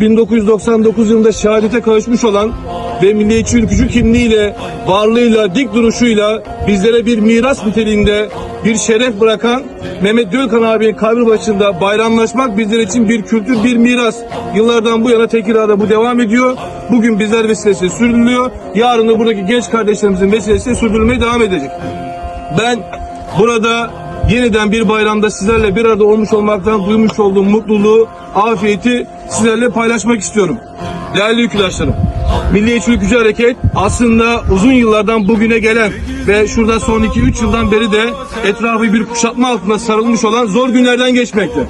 1999 yılında şehadete kavuşmuş olan ve milliyetçi ülkücü kimliğiyle, varlığıyla, dik duruşuyla bizlere bir miras niteliğinde bir şeref bırakan Mehmet Gölkan abinin kabri başında bayramlaşmak bizler için bir kültür, bir miras. Yıllardan bu yana Tekirdağ'da bu devam ediyor. Bugün bizler vesilesiyle sürdürülüyor. Yarın da buradaki genç kardeşlerimizin vesilesiyle sürdürülmeye devam edecek. Ben burada yeniden bir bayramda sizlerle bir arada olmuş olmaktan duymuş olduğum mutluluğu, afiyeti sizlerle paylaşmak istiyorum. Değerli ülküdaşlarım, Milliyetçi Ülkücü Hareket aslında uzun yıllardan bugüne gelen ve şurada son 2-3 yıldan beri de etrafı bir kuşatma altında sarılmış olan zor günlerden geçmekte.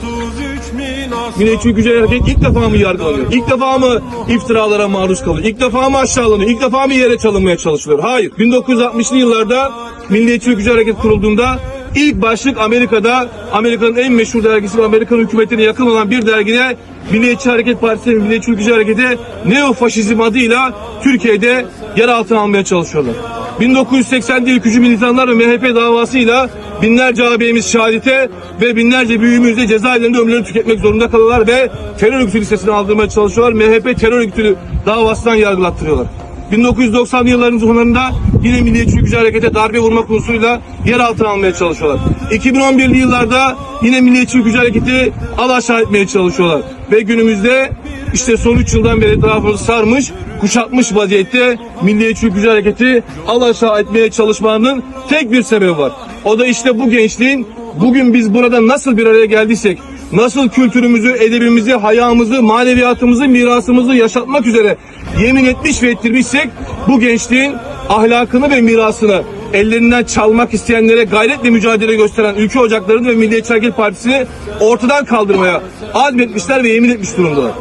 Milliyetçi Ülkücü Hareket ilk defa mı yargılanıyor? İlk defa mı iftiralara maruz kalıyor? İlk defa mı aşağılanıyor? İlk defa mı yere çalınmaya çalışılıyor? Hayır. 1960'lı yıllarda Milliyetçi Ülkücü Hareket kurulduğunda ilk başlık Amerika'da Amerika'nın en meşhur dergisi ve Amerikan hükümetine yakın olan bir dergide Milliyetçi Hareket Partisi ve Milliyetçi Ülkücü Hareketi neofaşizm adıyla Türkiye'de yer altına almaya çalışıyorlar. 1980'de ülkücü militanlar ve MHP davasıyla binlerce ağabeyimiz şehadete ve binlerce büyüğümüz de cezaevlerinde ömürlerini tüketmek zorunda kalıyorlar ve terör örgütü listesine aldırmaya çalışıyorlar. MHP terör örgütü davasından yargılattırıyorlar. 1990'lı yılların sonlarında yine Milliyetçi Ülkücü Hareket'e darbe vurma konusuyla yer altına almaya çalışıyorlar. 2011'li yıllarda yine Milliyetçi Ülkücü Hareket'i alaşağı etmeye çalışıyorlar. Ve günümüzde işte son 3 yıldan beri etrafımızı sarmış, kuşatmış vaziyette Milliyetçi Ülkücü Hareket'i alaşağı etmeye çalışmalarının tek bir sebebi var. O da işte bu gençliğin bugün biz burada nasıl bir araya geldiysek, nasıl kültürümüzü, edebimizi, hayamızı, maneviyatımızı, mirasımızı yaşatmak üzere yemin etmiş ve ettirmişsek bu gençliğin ahlakını ve mirasını ellerinden çalmak isteyenlere gayretle mücadele gösteren Ülke Ocakları'nı ve Milliyetçi Hareket Partisi'ni ortadan kaldırmaya azmetmişler ve yemin etmiş durumdalar.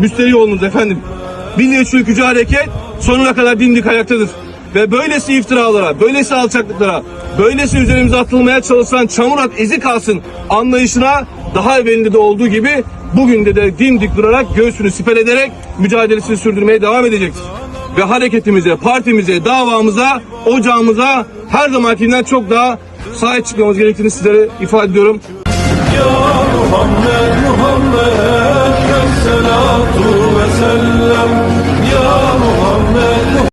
Müsterih olunuz efendim. Milliyetçi Ülkücü Hareket sonuna kadar dimdik ayaktadır. Ve böylesi iftiralara, böylesi alçaklıklara, böylesi üzerimize atılmaya çalışılan çamur at izi kalsın anlayışına daha evvelinde de olduğu gibi bugün de, de dimdik durarak göğsünü siper ederek mücadelesini sürdürmeye devam edecektir. Ve hareketimize, partimize, davamıza, ocağımıza her zamankinden çok daha sahip çıkmamız gerektiğini sizlere ifade ediyorum. Ya Muhammed Muhammed Muhammed